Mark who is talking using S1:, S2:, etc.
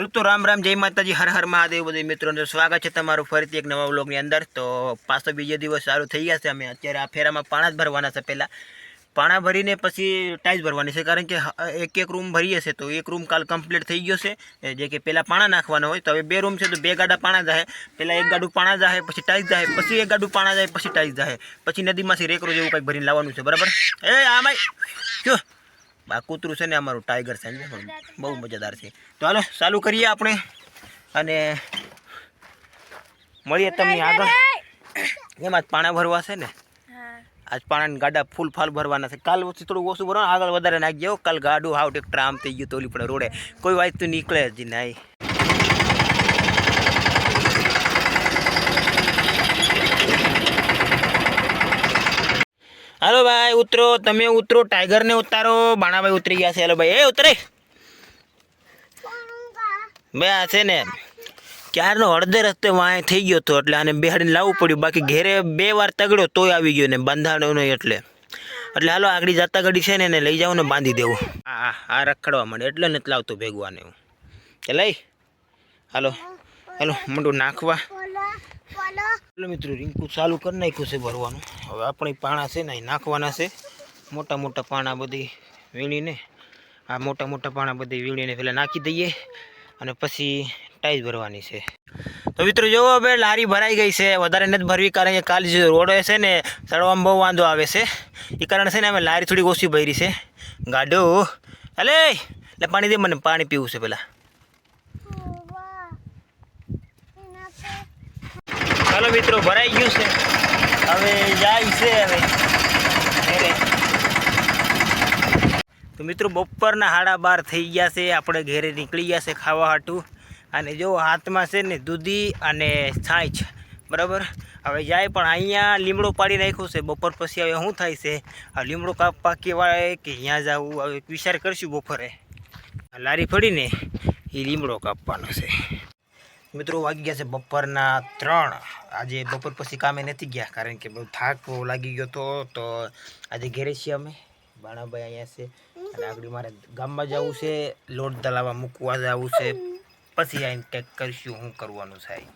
S1: Hello તો રામ રામ, જય માતાજી, હર હર મહાદેવ બધું મિત્રોને સ્વાગત છે તમારું ફરીથી એક નવા વ્લોગની અંદર. તો પાછો બીજો દિવસ સારું થઈ ગયા છે અમે. અત્યારે આ ફેરામાં પાણા જ ભરવાના છે પહેલાં. પાણા ભરીને પછી ટાઈલ્સ ભરવાની છે, કારણ કે એક એક રૂમ ભરીએ છે, તો એક રૂમ કાલ કમ્પ્લીટ થઈ ગયો છે. જે કે પહેલાં પાણા નાખવાના હોય, તો હવે બે રૂમ છે, તો બે ગાડા પાણા જાય પહેલાં એક ગાડું પાણા જાય પછી ટાઈલ્સ જાય પછી એક ગાડું પાણા જાય પછી ટાઈલ્સ જાય પછી નદીમાંથી રેકરો જેવું કંઈક ભરીને લાવવાનું છે, બરાબર? એ આમાય જો. આ કૂતરું છે ને અમારું ટાઈગર છે ને બહુ મજાદાર છે. તો હાલો ચાલુ કરીએ આપણે અને મળીએ તમને આગળ. એમાં જ પાણા ભરવા છે ને? આજ પાણાની ગાડા ફૂલ ફાલ ભરવાના છે. કાલ ઓછું થોડું ઓછું ભરવાનું આગળ વધારે નાખી જાઓ કાલ ગાડું હાવ ટેક્ટર આમ થઈ ગયું તો પડે રોડે. કોઈ વાત તો નીકળે જ નહીં. હાલો ભાઈ, ઉતરો. તમે ઉતરો. ટાઈગરને ઉતારો. બાણાભાઈ ઉતરી ગયા છે. હાલો ભાઈ. એ, ઉતરે. બે આ છે ને. ક્યારનો અડધે રસ્તે વાંય થઈ ગયો હતો. એટલે આને બેહાડીને લાવવું પડ્યું. બાકી ઘેરે બે વાર તગડ્યો તોય આવી ગયો ને. બંધાણો નહીં એટલે. એટલે હાલો, આગળ જતા ઘડી છે ને, એને લઈ જાઓ ને બાંધી દેવું. હા આ રખડવા માંડે. એટલે નથી લાવતો ભેગવાને એવું. એ લઈ. હાલો. હાલો મોટું નાખવા. એટલે મિત્રો રીંકુ ચાલુ કરી નાખ્યું છે ભરવાનું. હવે આપણે પાણા છે ને નાખવાના છે. મોટા મોટા પાણા બધી વીણીને, આ મોટા મોટા પાણા બધી વીણીને પહેલાં નાખી દઈએ અને પછી ટાઈસ ભરવાની છે. તો મિત્રો જોવો હવે લારી ભરાઈ ગઈ છે. વધારે નથી ભરવી કારણ કે કાલે જે રોડ છે ને ચડવામાં બહુ વાંધો આવે છે. એ કારણ છે ને અમે લારી થોડી ઓછી ભરી છે. ગાડો અલે એટલે પાણી દે મને, પાણી પીવું છે પહેલાં ચાલો મિત્રો, ભરાઈ ગયું છે. હવે જાય છે હવે. તો મિત્રો, બપોરના સાડા બાર થઈ ગયા છે. આપણે ઘેરે નીકળી ગયા છે ખાવા હાટું. અને જો હાથમાં છે ને દૂધી અને છાંચ બરાબર? હવે જાય પણ અહીંયા લીમડો પાડી નાખ્યો છે. બપોર પછી હવે શું થાય છે? આ લીમડો કાપવા કહેવાય કે અહીંયા જવું હવે વિચાર કરશું બપોરે. લારી ફળીને એ લીમડો કાપવાનો છે. મિત્રો વાગી ગયા છે બપોરના ત્રણ. આજે બપોર પછી કામે નથી ગયા, કારણ કે બહુ થાક લાગી ગયો હતો. તો આજે ઘેરે છીએ અમે. બાણાભાઈ અહીંયા છે અને આગળ મારે ગામમાં જવું છે, લોટ દલાવા મૂકવા જવું છે. પછી આવીને કંઈક કરીશું શું કરવાનું થાય.